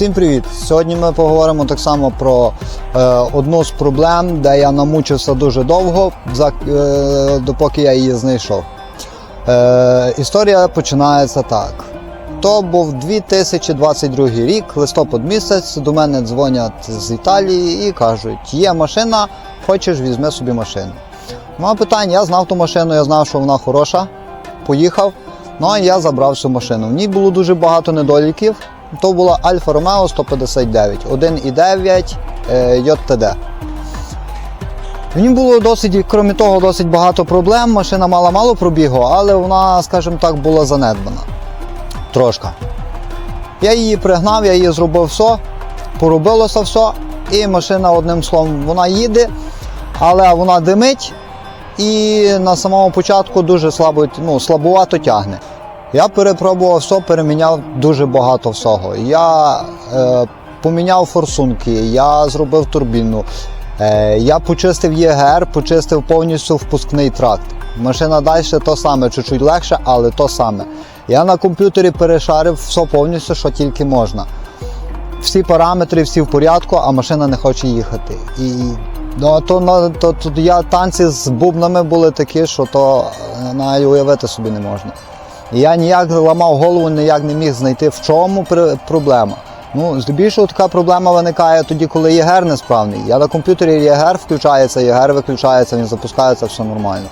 Всім привіт! Сьогодні ми поговоримо так само про е, одну з проблем, де я намучився дуже довго, за, е, допоки я її знайшов. Е, історія починається так. То був 2022 рік, листопад місяць. До мене дзвонять з Італії і кажуть: є машина, хочеш, візьми собі машину. Ну, питання, я знав ту машину, я знав, що вона хороша. Поїхав. Ну а я забрав цю машину. В ній було дуже багато недоліків. То була Альфа Ромео 159, 1,9 е, JTD. В ній було досить, крім того, досить багато проблем. Машина мала мало пробігу, але вона, скажімо так, була занедбана. Трошки. Я її пригнав, я її зробив все, поробилося все, і машина, одним словом, вона їде, але вона димить і на самому початку дуже слабо, ну, слабувато тягне. Я перепробував все, переміняв дуже багато всього. Я е, поміняв форсунки, я зробив турбіну, е, я почистив ЄГР, почистив повністю впускний тракт. Машина далі то саме, чуть-чуть легше, але то саме. Я на комп'ютері перешарив все повністю, що тільки можна. Всі параметри, всі в порядку, а машина не хоче їхати. І ну, то, то, то я танці з бубнами були такі, що то е, навіть уявити собі не можна. Я ніяк ламав голову, ніяк не міг знайти, в чому проблема. Ну, здебільшого така проблема виникає тоді, коли ЄГР несправний. Я на комп'ютері ЄГР включається, ЄГР виключається, він запускається, все нормально.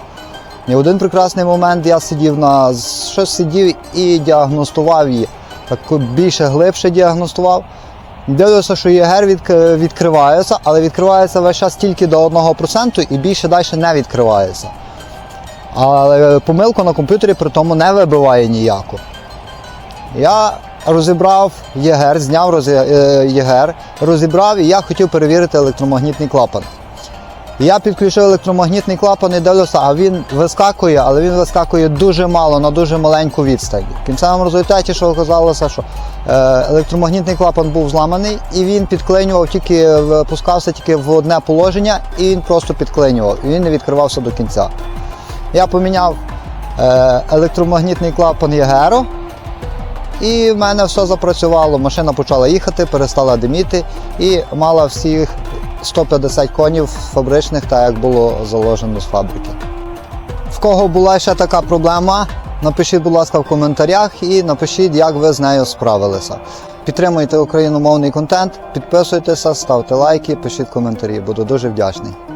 І один прекрасний момент я сидів на щось сидів і діагностував її. Так більше глибше діагностував. Дивлюся, що ЄГР відк- відкривається, але відкривається весь час тільки до 1% і більше далі не відкривається. Але помилку на комп'ютері при тому не вибиває ніяку. Я розібрав ЄГР, зняв е, ЄГР, розібрав і я хотів перевірити електромагнітний клапан. Я підключив електромагнітний клапан і дивлюся, а він вискакує, але він вискакує дуже мало, на дуже маленьку відстань. В кінцевому результаті, що оказалося, що е, електромагнітний клапан був зламаний, і він підклинював тільки, випускався тільки в одне положення, і він просто підклинював, і він не відкривався до кінця. Я поміняв е, електромагнітний клапан ЄГЕРО, і в мене все запрацювало. Машина почала їхати, перестала диміти і мала всіх 150 конів фабричних, так як було заложено з фабрики. В кого була ще така проблема, напишіть, будь ласка, в коментарях і напишіть, як ви з нею справилися. Підтримуйте україномовний контент, підписуйтеся, ставте лайки, пишіть коментарі. Буду дуже вдячний.